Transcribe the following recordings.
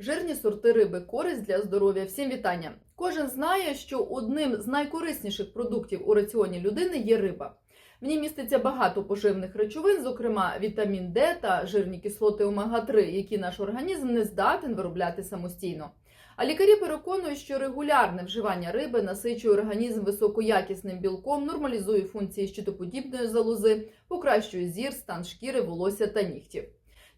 Жирні сорти риби користь для здоров'я. Всім вітання. Кожен знає, що одним з найкорисніших продуктів у раціоні людини є риба. В ній міститься багато поживних речовин, зокрема вітамін Д та жирні кислоти омега-3, які наш організм не здатен виробляти самостійно. А лікарі переконують, що регулярне вживання риби насичує організм високоякісним білком, нормалізує функції щитоподібної залози, покращує зір, стан шкіри, волосся та нігтів.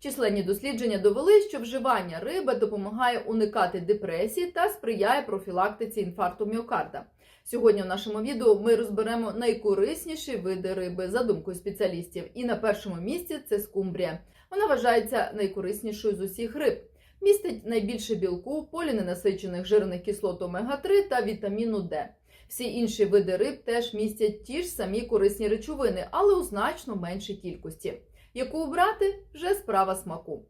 Численні дослідження довели, що вживання риби допомагає уникати депресії та сприяє профілактиці інфаркту міокарда. Сьогодні в нашому відео ми розберемо найкорисніші види риби за думкою спеціалістів. І на першому місці це скумбрія. Вона вважається найкориснішою з усіх риб. Містить найбільше білку, поліненасичених жирних кислот омега-3 та вітаміну Д. Всі інші види риб теж містять ті ж самі корисні речовини, але у значно меншій кількості. Яку обрати вже справа смаку.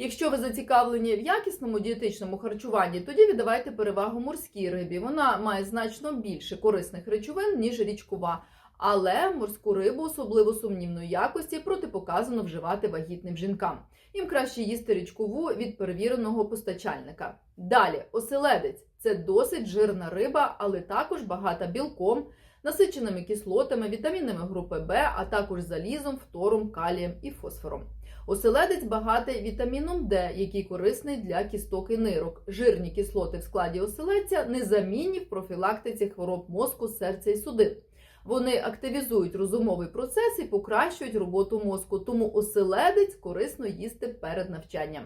Якщо ви зацікавлені в якісному дієтичному харчуванні, тоді віддавайте перевагу морській рибі. Вона має значно більше корисних речовин, ніж річкова. Але морську рибу, особливо сумнівної якості, протипоказано вживати вагітним жінкам. Їм краще їсти річкову від перевіреного постачальника. Далі, оселедець це досить жирна риба, але також багата білком, насиченими кислотами, вітамінами групи Б, а також залізом, фтором, калієм і фосфором. Оселедець багатий вітаміном Д, який корисний для кісток і нирок. Жирні кислоти в складі оселедця незамінні в профілактиці хвороб мозку, серця і судин. Вони активізують розумовий процес і покращують роботу мозку, тому оселедець корисно їсти перед навчанням.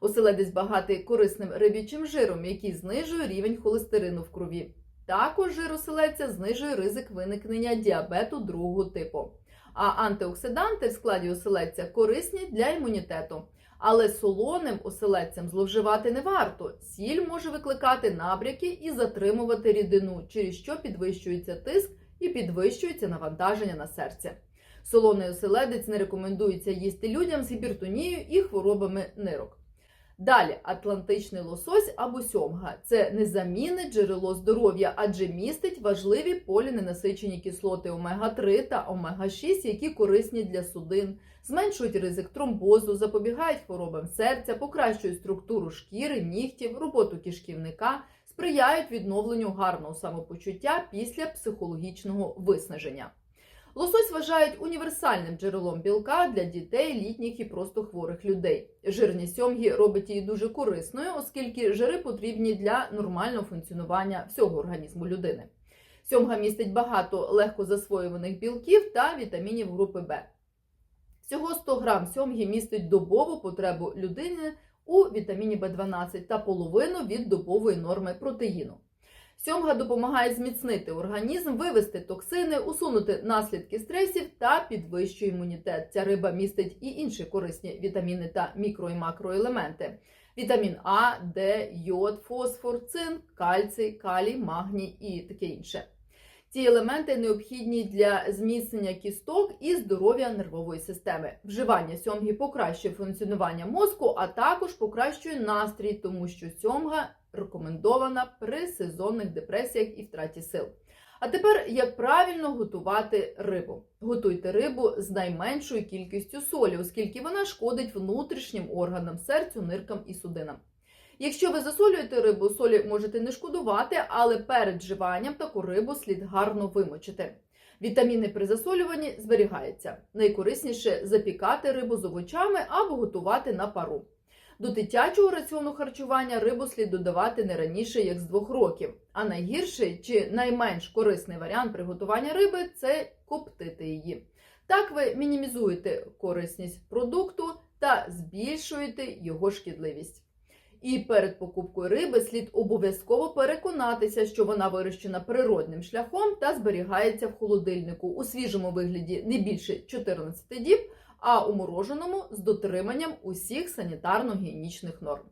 Оселедець багатий корисним риб'ячим жиром, який знижує рівень холестерину в крові. Також жир оселедця знижує ризик виникнення діабету другого типу. А антиоксиданти в складі оселедця корисні для імунітету. Але солоним оселедцем зловживати не варто. Сіль може викликати набряки і затримувати рідину, через що підвищується тиск і підвищується навантаження на серце. Солоний оселедець не рекомендується їсти людям з гіпертонією і хворобами нирок. Далі атлантичний лосось або сьомга це незамінне джерело здоров'я, адже містить важливі поліненасичені кислоти омега-3 та омега-6, які корисні для судин, зменшують ризик тромбозу, запобігають хворобам серця, покращують структуру шкіри, нігтів, роботу кишківника, сприяють відновленню гарного самопочуття після психологічного виснаження. Лосось вважають універсальним джерелом білка для дітей, літніх і просто хворих людей. Жирність сьомги робить її дуже корисною, оскільки жири потрібні для нормального функціонування всього організму людини. Сьомга містить багато легко засвоюваних білків та вітамінів групи Б. Всього 100 грам сьомги містить добову потребу людини у вітаміні В12 та половину від добової норми протеїну. Сьомга допомагає зміцнити організм, вивести токсини, усунути наслідки стресів та підвищує імунітет. Ця риба містить і інші корисні вітаміни та мікро і макроелементи: вітамін А, Д, йод, фосфор, цинк, кальцій, калій, магній і таке інше. Ці елементи необхідні для зміцнення кісток і здоров'я нервової системи. Вживання сьомги покращує функціонування мозку, а також покращує настрій, тому що сьомга рекомендована при сезонних депресіях і втраті сил. А тепер як правильно готувати рибу? Готуйте рибу з найменшою кількістю солі, оскільки вона шкодить внутрішнім органам, серцю, ниркам і судинам. Якщо ви засолюєте рибу, солі можете не шкодувати, але перед вживанням таку рибу слід гарно вимочити. Вітаміни при засолюванні зберігаються. Найкорисніше запікати рибу з овочами або готувати на пару. До дитячого раціону харчування рибу слід додавати не раніше як з двох років. А найгірший чи найменш корисний варіант приготування риби це коптити її. Так ви мінімізуєте корисність продукту та збільшуєте його шкідливість. І перед покупкою риби слід обов'язково переконатися, що вона вирощена природним шляхом та зберігається в холодильнику у свіжому вигляді не більше 14 діб, а у мороженому з дотриманням усіх санітарно-гігієнічних норм.